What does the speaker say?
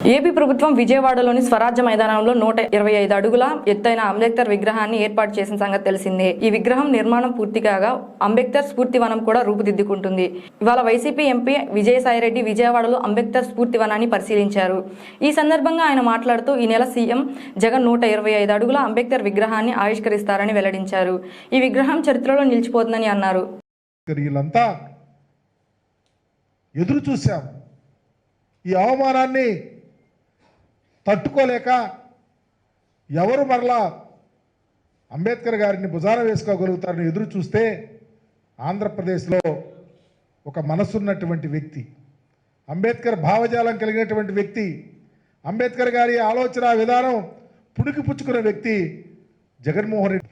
AP ప్రభుత్వం విజయవాడలోని స్వరాజ్య మైదానంలో నూట ఇరవై ఐదు అడుగుల ఎత్తైన అంబేద్కర్ విగ్రహాన్ని ఏర్పాటు చేసిన సంగతి తెలిసిందే. ఈ విగ్రహం నిర్మాణం పూర్తి కాగా అంబేద్కర్ స్ఫూర్తి వనం కూడా రూపుదిద్దుకుంటుంది. ఇవాళ వైసీపీ ఎంపీ విజయసాయిరెడ్డి విజయవాడలో అంబేద్కర్ స్ఫూర్తి వనాన్ని పరిశీలించారు. ఈ సందర్భంగా ఆయన మాట్లాడుతూ ఈ నెల సీఎం జగన్ నూట ఇరవై ఐదు అడుగుల అంబేద్కర్ విగ్రహాన్ని ఆవిష్కరిస్తారని వెల్లడించారు. ఈ విగ్రహం చరిత్రలో నిలిచిపోతుందని అన్నారు. ఎదురు చూశాం. ఈ అవమానాన్ని తట్టుకోలేక ఎవరు మరలా అంబేద్కర్ గారిని భుజాన వేసుకోగలుగుతారని ఎదురు చూస్తే ఆంధ్రప్రదేశ్లో ఒక మనసున్నటువంటి వ్యక్తి అంబేద్కర్ భావజాలం కలిగినటువంటి వ్యక్తి అంబేద్కర్ గారి ఆలోచన విధానం పుణికి పుచ్చుకున్న వ్యక్తి జగన్మోహన్ రెడ్డి.